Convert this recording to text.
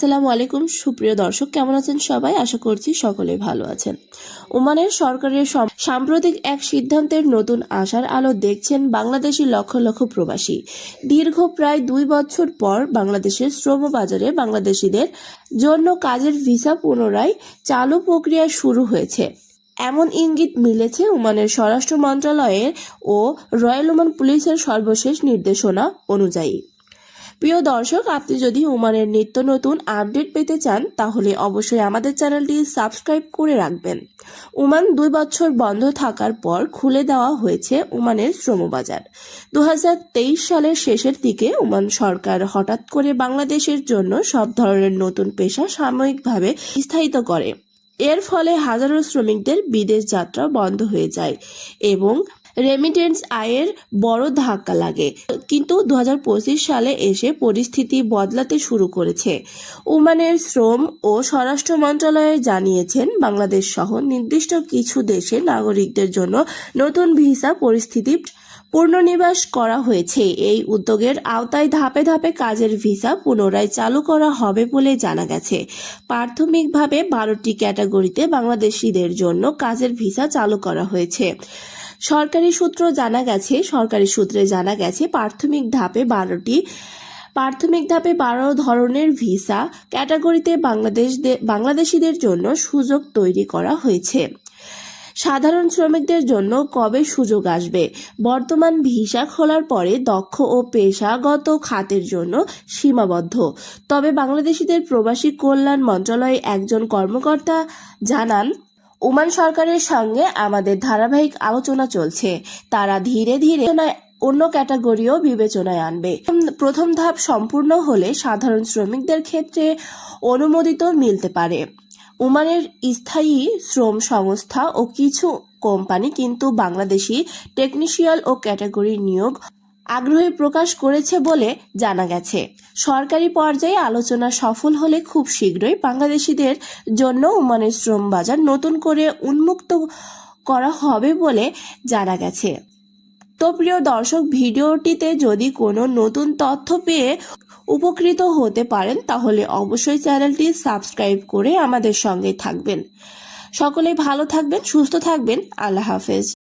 আসসালামু আলাইকুম, সুপ্রিয় দর্শক, কেমন আছেন সবাই? আশা করছি সকলে ভালো আছেন। ওমানের সরকারের সাম্প্রতিক এক সিদ্ধান্তের নতুন আশার আলো দেখছেন বাংলাদেশি লক্ষ লক্ষ প্রবাসী। দীর্ঘ প্রায় দুই বছর পর বাংলাদেশের শ্রম বাজারে বাংলাদেশিদের জন্য কাজের ভিসা পুনরায় চালু প্রক্রিয়া শুরু হয়েছে। এমন ইঙ্গিত মিলেছে ওমানের স্বরাষ্ট্র মন্ত্রণালয়ের ও রয়্যাল ওমান পুলিশের সর্বশেষ নির্দেশনা অনুযায়ী। প্রিয় দর্শক, আপনি যদি ওমানের নিত্য নতুন আপডেট পেতে চান, তাহলে অবশ্যই আমাদের চ্যানেলটি সাবস্ক্রাইব করে রাখবেন। ওমান দুই বছর বন্ধ থাকার পর খুলে দেওয়া হয়েছে ওমানের শ্রমবাজার। দু হাজার তেইশ সালের শেষের দিকে ওমান সরকার হঠাৎ করে বাংলাদেশের জন্য সব ধরনের নতুন পেশা সাময়িকভাবে স্থায়িত করে। এর ফলে হাজারো শ্রমিকদের বিদেশ যাত্রা বন্ধ হয়ে যায় এবং রেমিটেন্স আয়ের বড় ধাক্কা লাগে। কিন্তু দু হাজার পঁচিশ সালে এসে পরিস্থিতি বদলাতে শুরু করেছে। ওমানের শ্রম ও স্বরাষ্ট্র মন্ত্রণালয় জানিয়েছেন, বাংলাদেশ সহ নির্দিষ্ট কিছু দেশে নাগরিকদের জন্য নতুন ভিসা পরিস্থিতি পুনর্নিবাস করা হয়েছে। এই উদ্যোগের আওতায় ধাপে ধাপে কাজের ভিসা পুনরায় চালু করা হবে বলে জানা গেছে। প্রাথমিকভাবে বারোটি ক্যাটাগরিতে বাংলাদেশিদের জন্য কাজের ভিসা চালু করা হয়েছে। সরকারি সূত্র জানা গেছে, সরকারি সূত্রে জানা গেছে, প্রাথমিক ধাপে বারোটি, প্রাথমিক ধাপে বারো ধরনের ভিসা ক্যাটাগরিতে বাংলাদেশ বাংলাদেশিদের জন্য সুযোগ তৈরি করা হয়েছে। সাধারণ শ্রমিকদের জন্য কবে সুযোগ আসবে? বর্তমান ভিসা খোলার পরে দক্ষ ও পেশাগত খাতের জন্য সীমাবদ্ধ। তবে বাংলাদেশিদের প্রবাসী কল্যাণ মন্ত্রণালয়ের একজন কর্মকর্তা জানান ওমান সরকারের সঙ্গে আমাদের ধারাবাহিক আলোচনা চলছে। তারা ধীরে ধীরে অন্য ক্যাটাগরিও বিবেচনায় আনবে। প্রথম ধাপ সম্পূর্ণ হলে সাধারণ শ্রমিকদের ক্ষেত্রে অনুমোদিত মিলতে পারে। ওমানের স্থায়ী শ্রম সংস্থা ও কিছু কোম্পানি কিন্তু বাংলাদেশি টেকনিশিয়াল ও ক্যাটাগরি নিয়োগ আগ্রহী প্রকাশ করেছে বলে জানা গেছে। সরকারি পর্যায়ে আলোচনা সফল হলে খুব শীঘ্রই বাংলাদেশিদের জন্য ওমানের শ্রম বাজার নতুন করে উন্মুক্ত করা হবে বলে জানা গেছে। তো প্রিয় দর্শক, ভিডিওটিতে যদি কোনো নতুন তথ্য পেয়ে উপকৃত হতে পারেন, তাহলে অবশ্যই চ্যানেলটি সাবস্ক্রাইব করে আমাদের সঙ্গে থাকবেন। সকলেই ভালো থাকবেন, সুস্থ থাকবেন। আল্লাহ হাফেজ।